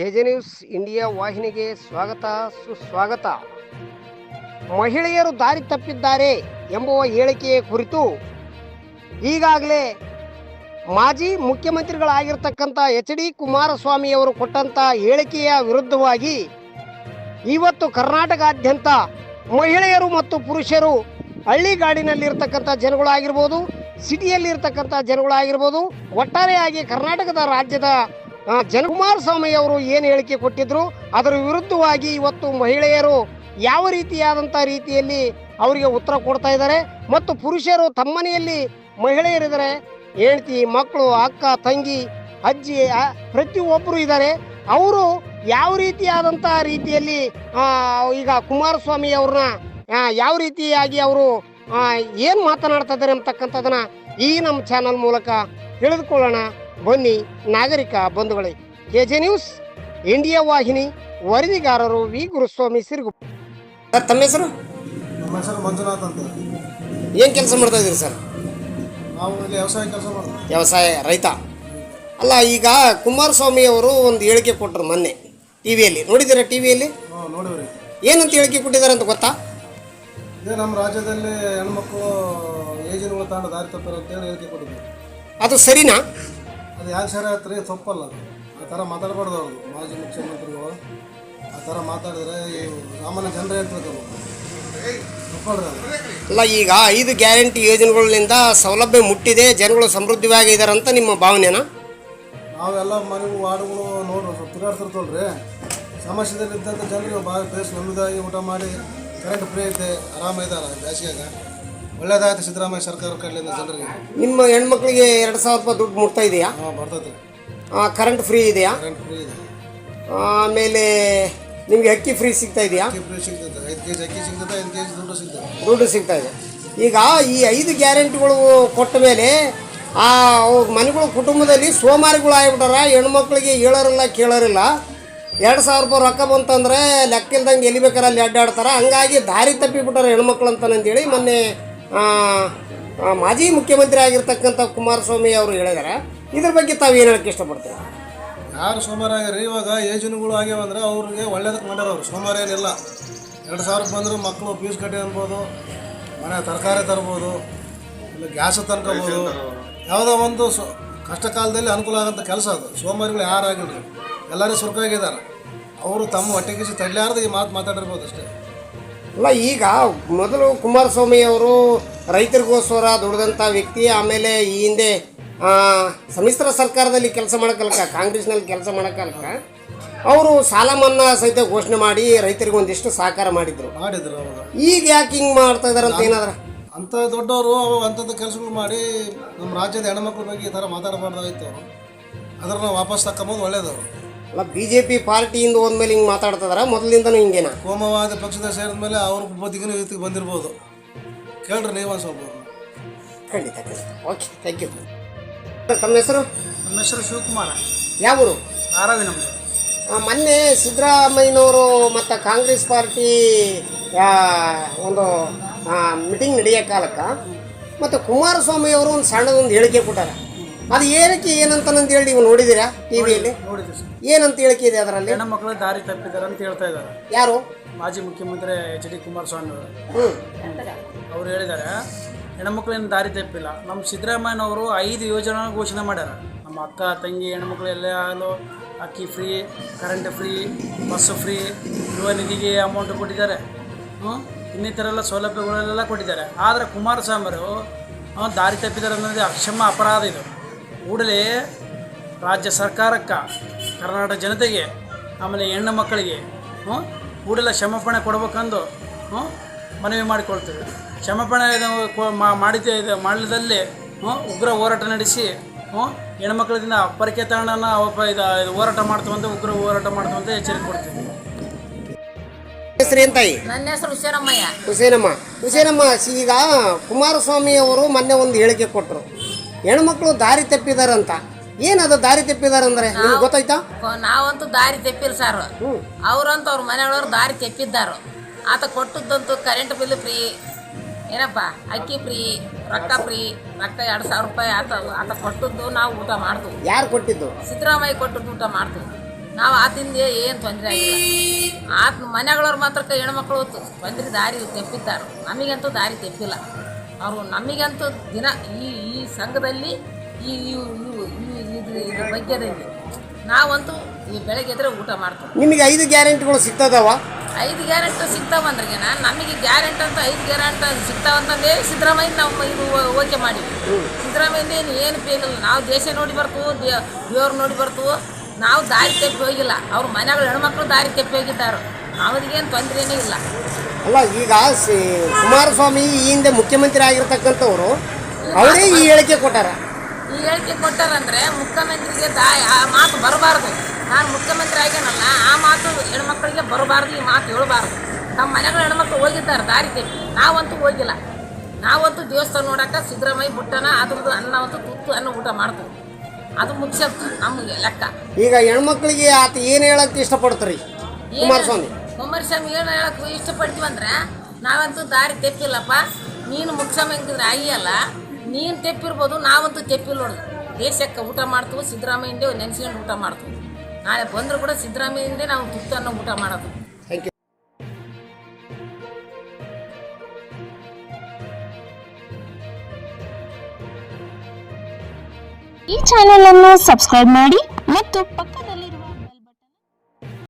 K J news India ವಾಹಿನಿಗೆ ಸ್ವಾಗತ, ಸುಸ್ವಾಗತ. ಮಹಿಳೆಯರು ದಾರಿ ತಪ್ಪಿದ್ದಾರೆ ಎಂಬುವ ಹೇಳಿಕೆಯ ಕುರಿತು ಈಗಾಗಲೇ ಮಾಜಿ ಮುಖ್ಯಮಂತ್ರಿಗಳಾಗಿರ್ತಕ್ಕಂಥ ಎಚ್ ಡಿ ಕುಮಾರಸ್ವಾಮಿ ಅವರು ಕೊಟ್ಟಂತ ಹೇಳಿಕೆಯ ವಿರುದ್ಧವಾಗಿ ಇವತ್ತು ಕರ್ನಾಟಕಾದ್ಯಂತ ಮಹಿಳೆಯರು ಮತ್ತು ಪುರುಷರು ಹಳ್ಳಿಗಾಡಿನಲ್ಲಿರ್ತಕ್ಕಂಥ ಜನಗಳಾಗಿರ್ಬೋದು, ಸಿಟಿಯಲ್ಲಿರ್ತಕ್ಕಂಥ ಜನಗಳಾಗಿರ್ಬೋದು, ಒಟ್ಟಾರೆಯಾಗಿ ಕರ್ನಾಟಕದ ರಾಜ್ಯದ ಆ, ಸ್ವಾಮಿ ಅವರು ಏನು ಹೇಳಿಕೆ ಕೊಟ್ಟಿದ್ರು ಅದರ ವಿರುದ್ಧವಾಗಿ ಇವತ್ತು ಮಹಿಳೆಯರು ಯಾವ ರೀತಿಯಾದಂಥ ರೀತಿಯಲ್ಲಿ ಅವರಿಗೆ ಉತ್ತರ ಕೊಡ್ತಾ ಇದ್ದಾರೆ ಮತ್ತು ಪುರುಷರು ತಮ್ಮನೆಯಲ್ಲಿ ಮಹಿಳೆಯರಿದ್ದಾರೆ ಹೆಂಡತಿ ಮಕ್ಕಳು ಅಕ್ಕ ತಂಗಿ ಅಜ್ಜಿ ಪ್ರತಿಯೊಬ್ಬರು ಇದ್ದಾರೆ. ಅವರು ಯಾವ ರೀತಿಯಾದಂಥ ರೀತಿಯಲ್ಲಿ ಈಗ ಕುಮಾರಸ್ವಾಮಿ ಅವ್ರನ್ನ ಯಾವ ರೀತಿಯಾಗಿ ಅವರು ಏನು ಮಾತನಾಡ್ತಾ ಇದ್ದಾರೆ ಅಂತಕ್ಕಂಥದ್ದನ್ನು ಈ ನಮ್ಮ ಚಾನಲ್ ಮೂಲಕ ತಿಳಿದುಕೊಳ್ಳೋಣ. ಬನ್ನಿ ನಾಗರಿಕ ಬಂಧುಗಳೇ ಕೆ ಜೆ ನ್ಯೂಸ್ ಇಂಡಿಯಾ ವಾಹಿನಿ ವರದಿಗಾರರು ವಿ. ಗುರುಸ್ವಾಮಿ ಸಿರುಗು ಸರ್ ತಮ್ಮ ಹೆಸರು? ನಮ್ಮ ಹೆಸರು ಮಂಜುನಾಥ್ ಅಂತ. ಏನು ಕೆಲಸ ಮಾಡ್ತಾ ಇದ್ದೀರಿ ಸರ್? ನಾವು ಇಲ್ಲಿ ವ್ಯವಸಾಯ ಕೆಲಸ ಮಾಡ್ತೀವಿ. ವ್ಯವಸಾಯ ರೈತ. ಅಲ್ಲ ಈಗ ಕುಮಾರಸ್ವಾಮಿ ಅವರು ಒಂದು ಹೇಳಿಕೆ ಕೊಟ್ಟರು ಮೊನ್ನೆ ಟಿ ವಿಯಲ್ಲಿ. ನೋಡಿದ್ದೀರಾ ಟಿ ವಿಯಲ್ಲಿ? ನೋಡಿವ್ರಿ. ಏನಂತ ಹೇಳಿಕೆ ಕೊಟ್ಟಿದ್ದಾರೆ ಅಂತ ಗೊತ್ತಾ? ಇದೇ ನಮ್ಮ ರಾಜ್ಯದಲ್ಲಿ ಹೆಣ್ಮಕ್ಳು ಏಜಿನ ತಾಂಡ ದಾರಿ ತಪ್ಪಿರೋ ಅಂತೇಳಿ ಹೇಳಿಕೆ ಅದು ಸರಿನಾ? ಅದು ಯಾಕೆ ಸರಿ ಆಯ್ತು ರೀ ತಪ್ಪಲ್ಲ ಅದು. ಆ ಥರ ಮಾತಾಡಬಾರ್ದು ಅವ್ರದ್ದು ಮಾಜಿ ಮುಖ್ಯಮಂತ್ರಿಗಳು. ಆ ಥರ ಮಾತಾಡಿದ್ರೆ ಈ ಸಾಮಾನ್ಯ ಜನರೇ ಅಂತ ಅಲ್ಲ ಈಗ ಐದು ಗ್ಯಾರಂಟಿ ಯೋಜನೆಗಳಿಂದ ಸೌಲಭ್ಯ ಮುಟ್ಟಿದೆ ಜನಗಳು ಸಮೃದ್ಧವಾಗಿದ್ದಾರೆ ಅಂತ ನಿಮ್ಮ ಭಾವನೆನಾ? ನಾವೆಲ್ಲ ಮನೆ ವಾರ್ಡ್ಗಳು ನೋಡ್ರಿ ಸ್ವಲ್ಪ ತಿರುಗಾಡ್ತಿರ್ತವಲ್ರಿ ಸಮಸ್ಯೆದಲ್ಲಿದ್ದಂಥ ಜನರು ಭಾಳ ಬೇಸ್ ನಮ್ಮದಾಗಿ ಊಟ ಮಾಡಿ ಕರೆಂಟ್ ಫ್ರೀ ಐತೆ ಆರಾಮ ಇದ್ದಾರೆ ಒಳ್ಳೇದಾಯ್ತು ಸಿದ್ದರಾಮಯ್ಯ ಸರ್ಕಾರ ಕಡೆಯಿಂದ ಜನರಿಗೆ. ನಿಮ್ಮ ಹೆಣ್ಮಕ್ಳಿಗೆ ಎರಡು ಸಾವಿರ ರೂಪಾಯಿ ದುಡ್ಡು ಮುಟ್ತಾ ಇದೆಯಾ? ಹಾಂ ಬರ್ತೈತೆ. ಕರೆಂಟ್ ಫ್ರೀ ಇದೆಯಾ? ಕರೆಂಟ್ ಫ್ರೀ ಇದೆ. ಆಮೇಲೆ ನಿಮಗೆ ಅಕ್ಕಿ ಫ್ರೀ ಸಿಗ್ತಾ ಇದೆಯಾ? ಅಕ್ಕಿ ಫ್ರೀ ಸಿಗ್ತೈತೆ ಐದು ಕೆ ಜಿ ಅಕ್ಕಿ ಸಿಗ್ತೈತೆ ಐದು ಕೆ ಜಿ ದುಡ್ಡು ದುಡ್ಡು ಸಿಗ್ತಾ ಇದೆ. ಈಗ ಈ ಐದು ಗ್ಯಾರಂಟಿಗಳು ಕೊಟ್ಟ ಮೇಲೆ ಆ ಅವ್ರ ಮನೆಗಳು ಕುಟುಂಬದಲ್ಲಿ ಸೋಮಾರಿಗಳು ಆಗಿಬಿಟ್ಟಾರ ಹೆಣ್ಮಕ್ಳಿಗೆ ಹೇಳೋರಿಲ್ಲ ಕೇಳೋರಿಲ್ಲ. ಎರಡು ಸಾವಿರ ರೂಪಾಯಿ ರೊಕ್ಕ ಬಂತಂದ್ರೆ ಲೆಕ್ಕಿಲ್ದಂಗೆ ಎಲ್ಲಿ ಬೇಕಾರೆ ಅಲ್ಲಿ ಅಡ್ಡಾಡ್ತಾರೆ. ಹಂಗಾಗಿ ದಾರಿ ತಪ್ಪಿಬಿಟ್ಟಾರೆ ಹೆಣ್ಮಕ್ಳು ಅಂತಂದೇಳಿ ಮೊನ್ನೆ ಮಾಜಿ ಮುಖ್ಯಮಂತ್ರಿ ಆಗಿರ್ತಕ್ಕಂಥ ಕುಮಾರಸ್ವಾಮಿ ಅವರು ಹೇಳಿದಾರೆ, ಇದ್ರ ಬಗ್ಗೆ ತಾವು ಏನು ಹೇಳಕ್ಕೆ ಇಷ್ಟಪಡ್ತೀರಾ? ಯಾರು ಸೋಮವಾರ ಆಗ್ಯಾರ ಇವಾಗ ಏಜನ್ಗಳು ಆಗ್ಯಾವ ಅಂದ್ರೆ ಅವ್ರಿಗೆ ಒಳ್ಳೇದಕ್ಕೆ ಮಾಡ್ಯಾರ ಅವ್ರು. ಸೋಮವಾರ ಏನಿಲ್ಲ. ಎರಡು ಸಾವಿರಕ್ಕೆ ಬಂದರು ಮಕ್ಕಳು ಫೀಸ್ ಕಟ್ಟಿ ಅನ್ಬೋದು, ಮನೆ ತರಕಾರಿ ತರ್ಬೋದು, ಇಲ್ಲ ಗ್ಯಾಸ್ ತನ್ಕೋಬೋದು ಯಾವುದೋ ಒಂದು ಸೊ ಕಷ್ಟ ಕಾಲದಲ್ಲಿ ಅನುಕೂಲ ಆಗೋಂಥ ಕೆಲಸ ಅದು. ಸೋಮವಾರಿಗಳು ಯಾರು ಆಗಿಲ್ಲ ಎಲ್ಲರೂ ಸುರ್ಕಾಗಿದ್ದಾರೆ. ಅವರು ತಮ್ಮ ಹೊಟ್ಟೆಗಿಸಿ ತಡ್ಲಾರ್ದು ಈ ಮಾತು ಮಾತಾಡಿರ್ಬೋದು ಅಷ್ಟೇ. ಅಲ್ಲ ಈಗ ಮೊದಲು ಕುಮಾರಸ್ವಾಮಿ ಅವರು ರೈತರಿಗೋಸ್ಕರ ದುಡಿದಂಥ ವ್ಯಕ್ತಿ ಆಮೇಲೆ ಈ ಹಿಂದೆ ಆ, ಸಮ್ಮಿಶ್ರ ಸರ್ಕಾರದಲ್ಲಿ ಕೆಲಸ ಮಾಡೋಕ್ಕಲ್ಕ ಕಾಂಗ್ರೆಸ್ನಲ್ಲಿ ಕೆಲಸ ಮಾಡೋಕ್ಕಲ್ಕ ಅವರು ಸಾಲ ಮನ್ನಾ ಸಹಿತ ಘೋಷಣೆ ಮಾಡಿ ರೈತರಿಗೆ ಒಂದಿಷ್ಟು ಸಹಕಾರ ಮಾಡಿದ್ರು. ಮಾಡಿದ್ರು ಅವರು. ಈಗ ಯಾಕೆ ಹಿಂಗೆ ಮಾಡ್ತಾ ಇದಾರೆ ಅಂತ ಏನಾದ್ರ? ಅಂಥ ದೊಡ್ಡವರು ಅಂಥದ್ದು ಕೆಲಸಗಳು ಮಾಡಿ ನಮ್ಮ ರಾಜ್ಯದ ಹೆಣ್ಮಕ್ಳ ಬಗ್ಗೆ ಈ ಥರ ಮಾತಾಡಬಾರ್ದಾಗಿತ್ತು ಅವರು. ಅದ್ರ ನಾವು ವಾಪಸ್ ತಕ್ಕೊಂಬೋದು ಒಳ್ಳೇದವರು ಅಲ್ಲ ಬಿ ಜೆ ಪಿ ಪಾರ್ಟಿಯಿಂದ ಹೋದ್ಮೇಲೆ ಹಿಂಗೆ ಮಾತಾಡ್ತಿದಾರ ಮೊದಲಿಂದನೂ ಹಿಂಗೇನ? ಕೋಮವಾದ ಪಕ್ಷದ ಸೇರಿದ ಮೇಲೆ ಅವ್ರ ಬದಿಗೂ ಇವತ್ತಿಗೆ ಬಂದಿರ್ಬೋದು. ಕೇಳ್ರಿ ನೀವು ಒಂದು ಸ್ವಲ್ಪ. ಖಂಡಿತ ಖಂಡಿತ. ಓಕೆ ಥ್ಯಾಂಕ್ ಯು ತಮ್ಮ ಹೆಸರು? ನಮ್ಮ ಹೆಸರು ಶಿವಕುಮಾರ. ಯಾವರು? ಧಾರಾವಿ ನಮ್ಮದು ಆ, ಮೊನ್ನೆ ಸಿದ್ದರಾಮಯ್ಯನವರು ಮತ್ತು ಕಾಂಗ್ರೆಸ್ ಪಾರ್ಟಿ ಆ, ಒಂದು ಮೀಟಿಂಗ್ ನಡೆಯೋ ಕಾಲಕ್ಕೆ ಮತ್ತು ಕುಮಾರಸ್ವಾಮಿ ಅವರು ಒಂದು ಸಣ್ಣದೊಂದು ಹೇಳಿಕೆ ಕೊಟ್ಟಾರ. ಅದು ಏನಕ್ಕೆ ಏನಂತ ಹೇಳಿ ನೀವು ನೋಡಿದಿರಾ ಟಿವಿಯಲ್ಲಿ? ನೋಡಿದ್ವಿ ಸರ್. ಏನಂತ ಹೇಳಿಕೆ ಇದೆ ಅದರಲ್ಲಿ? ಹೆಣ್ಣು ದಾರಿ ತಪ್ಪಿದ್ದಾರೆ ಅಂತ ಹೇಳ್ತಾ ಇದ್ದಾರೆ. ಯಾರು? ಮಾಜಿ ಮುಖ್ಯಮಂತ್ರಿ ಎಚ್ ಡಿ ಕುಮಾರಸ್ವಾಮಿ ಅವರು. ಅವ್ರು ಹೇಳಿದ್ದಾರೆ ಹೆಣ್ಮಕ್ಳೇನು ದಾರಿ ತಪ್ಪಿಲ್ಲ. ನಮ್ಮ ಸಿದ್ದರಾಮಯ್ಯನವರು ಐದು ಯೋಜನೆ ಘೋಷಣೆ ಮಾಡ್ಯಾರ. ನಮ್ಮ ಅಕ್ಕ ತಂಗಿ ಹೆಣ್ಮಕ್ಳು ಎಲ್ಲಾಗಲೂ ಅಕ್ಕಿ free current free bus free ಯುವ ನಿಧಿಗೆ ಅಮೌಂಟ್ ಕೊಟ್ಟಿದ್ದಾರೆ. ಹ್ಞೂ ಇನ್ನಿತರ ಎಲ್ಲ ಸೌಲಭ್ಯಗಳೆಲ್ಲ ಕೊಟ್ಟಿದ್ದಾರೆ. ಆದರೆ ಕುಮಾರಸ್ವಾಮಿಯವರು ಅವರು ದಾರಿ ತಪ್ಪಿದ್ದಾರೆ ಅನ್ನೋದು ಅಕ್ಷಮ ಅಪರಾಧ ಇದು. ಕೂಡಲೇ ರಾಜ್ಯ ಸರ್ಕಾರಕ್ಕೆ ಕರ್ನಾಟಕ ಜನತೆಗೆ ಆಮೇಲೆ ಹೆಣ್ಣು ಮಕ್ಕಳಿಗೆ ಹ್ಞೂ ಕೂಡಲೇ ಕ್ಷಮಾಪಣೆ ಕೊಡ್ಬೇಕಂದು ಹ್ಞೂ ಮನವಿ ಮಾಡಿಕೊಳ್ತೇವೆ. ಕ್ಷಮಾಪಣೆ ಇದು ಕೊ- ಮಾ- ಮಾಡಿದ್ದೆ ಇದು ಮಾಡಲಿದಲ್ಲಿ ಹ್ಞೂ ಉಗ್ರ ಹೋರಾಟ ನಡೆಸಿ ಹ್ಞೂ ಹೆಣ್ಮಕ್ಳದಿಂದ ಅಪ್ಪರಿಕೆ ತಾಣನ ಒಬ್ಬ ಇದು ಇದು ಹೋರಾಟ ಮಾಡ್ತವಂತ ಉಗ್ರ ಹೋರಾಟ ಮಾಡ್ತವಂತ ಎಚ್ಚರಿಕೆ ಕೊಡ್ತೀವಿ. ತಾಯಿ? ನನ್ನ ಹೆಸರು ಹುಸೇನಮ್ಮ. ಹುಸೇನಮ್ಮ ಈಗ ಕುಮಾರಸ್ವಾಮಿ ಅವರು ಮೊನ್ನೆ ಒಂದು ಹೇಳಿಕೆ ಕೊಟ್ಟರು. ಹೆಣ್ಮಕ್ಳು ದಾರಿ ತಪ್ಪಿದಾರಂತ. ಏನದು ದಾರಿ ತಪ್ಪಿದಾರಂದ್ರೆ ನಿಮ್ಗೆ ಗೊತ್ತಾಯ್ತಾ? ನಾವಂತೂ ದಾರಿ ತಪ್ಪಿಲ್ಲ ಸರ್ ಅವ್ರಂತ ಅವ್ರ ಮನೆಯೊಳವ್ರು ದಾರಿ ತೆಪ್ಪಿದ್ದಾರು. ಆತ ಕೊಟ್ಟದ್ದಂತೂ ಕರೆಂಟ್ ಬಿಲ್ ಫ್ರೀ ಏನಪ್ಪ ಅಕ್ಕಿ ಫ್ರೀ ರೊಕ್ಕ ಫ್ರೀ ರೊಕ್ಕ ಎರಡು ಸಾವಿರ ರೂಪಾಯಿ ಆತ ಆತ ಕೊಟ್ಟದ್ದು ನಾವು ಊಟ ಮಾಡ್ತೀವಿ. ಯಾರು ಕೊಟ್ಟಿದ್ದು? ಸಿದ್ದರಾಮಯ್ಯ ಕೊಟ್ಟದ್ದು ಊಟ ಮಾಡ್ತೀವಿ. ನಾವು ಆತಿಂದ ಏನು ತೊಂದರೆ ಆಗಿಲ್ಲ. ಆತ ಮನೆಗಳವ್ರು ಮಾತ್ರ ಹೆಣ್ಮಕ್ಳು ತೊಂದರೆ ದಾರಿ ತೆಪ್ಪಿದ್ದಾರೆ. ನಮಗಂತೂ ದಾರಿ ತೆಪ್ಪಿಲ್ಲ. ಅವರು ನಮಗಂತೂ ದಿನ ಈ ಸಂಘದಲ್ಲಿ ಈ ಇದ್ರ ಬಗ್ಗೆದಲ್ಲಿ ನಾವಂತೂ ಈ ಬೆಳಗ್ಗೆ ಎದ್ರೆ ಊಟ ಮಾಡ್ತೀವಿ. ನಿಮಗೆ ಐದು ಗ್ಯಾರಂಟಿಗಳು ಸಿಗ್ತದವ? ಐದು ಗ್ಯಾರಂಟಿ ಸಿಗ್ತಾವಂದ್ರಿಗೆ ನಮಗೆ ಗ್ಯಾರಂಟಿ ಅಂತ ಐದು ಗ್ಯಾರಂಟಿ ಸಿಗ್ತಾವಂತಂದೇ ಸಿದ್ದರಾಮಯ್ಯ ನಾವು ಇದು ಓಕೆ ಮಾಡಿದ್ವಿ. ಸಿದ್ದರಾಮಯ್ಯ ಏನು ಏನು ಇಲ್ಲ. ನಾವು ದೇಶ ನೋಡಿ ಬರ್ತೀವೋ ದೇವ್ರು ನೋಡಿ ಬರ್ತು ನಾವು ದಾರಿ ತೆಪ್ಪಿ ಹೋಗಿಲ್ಲ. ಅವ್ರ ಮನೆಗಳು ಹೆಣ್ಮಕ್ಳು ದಾರಿ ತೆಪ್ಪಿ ಹೋಗಿದ್ದಾರೆ. ಅವ್ರಿಗೇನು ತೊಂದರೆನೇ ಇಲ್ಲ. ಅಲ್ಲ ಈಗ ಕುಮಾರಸ್ವಾಮಿ ಈ ಹಿಂದೆ ಮುಖ್ಯಮಂತ್ರಿ ಆಗಿರ್ತಕ್ಕಂಥವ್ರು ಅವರೇ ಈ ಹೇಳಿಕೆ ಕೊಟ್ಟಾರ? ಈ ಹೇಳಿಕೆ ಕೊಟ್ಟಾರಂದ್ರೆ ಮುಖ್ಯಮಂತ್ರಿಗೆ ಆ ಮಾತು ಬರಬಾರದು. ನಾನು ಮುಖ್ಯಮಂತ್ರಿ ಆಗ್ಯಾನಲ್ಲ ಆ ಮಾತು ಹೆಣ್ಮಕ್ಳಿಗೆ ಬರಬಾರ್ದು ಈ ಮಾತು ಹೇಳ್ಬಾರ್ದು. ನಮ್ಮ ಮನೆಗಳ ಹೆಣ್ಮಕ್ಳು ಹೋಗಿದ್ದಾರೆ ದಾರಿ ತೆಪ್ಪಿ ನಾವಂತೂ ಹೋಗಿಲ್ಲ. ನಾವಂತೂ ದೇವಸ್ಥಾನ ನೋಡಕ್ಕೆ ಸಿದ್ದರಾಮಯ್ಯ ಬುಟ್ಟನ ಅದ್ರದ್ದು ಅನ್ನವಂತೂ ತುತ್ತು ಅನ್ನ ಊಟ ಮಾಡ್ತೀವಿ. ಅದು ಮುಖ್ಯ ನಮಗೆ ಲೆಕ್ಕ. ಈಗ ಹೆಣ್ಮಕ್ಳಿಗೆ ಆತ ಏನು ಹೇಳಕ್ ಇಷ್ಟಪಡ್ತಾರೆ? ಕುಮಾರಸ್ವಾಮಿ. ಕುಮಾರಸ್ವಾಮಿ ಏನು ಹೇಳಕ್ ಇಷ್ಟಪಡ್ತೀವಿ ಅಂದ್ರೆ ನಾವಂತೂ ದಾರಿ ತೆಪ್ಪಿಲ್ಲಪ್ಪ ನೀನು ಮುಖ್ಯಮಂತ್ರಿ ಆಗಿಯಲ್ಲ ನೀನು ತೆಪ್ಪಿರ್ಬೋದು ನಾವಂತೂ ತೆಪ್ಪಿಲ್ಲ ನೋಡು. ದೇಶಕ್ಕೆ ಊಟ ಮಾಡ್ತೀವಿ ಸಿದ್ದರಾಮಯ್ಯಂದೇ ನೆನೆಸ್ಕೊಂಡು ಊಟ ಮಾಡ್ತೀವಿ. ನಾಳೆ ಬಂದರೂ ಕೂಡ ಸಿದ್ದರಾಮಯ್ಯಂದೇ ನಾವು ತುತ್ತನ್ನು ಊಟ ಮಾಡೋದು. ಈ ಚಾನೆಲ್ ಅನ್ನು ಸಬ್ಸ್ಕ್ರೈಬ್ ಮಾಡಿ ಮತ್ತು ಪಕ್ಕದ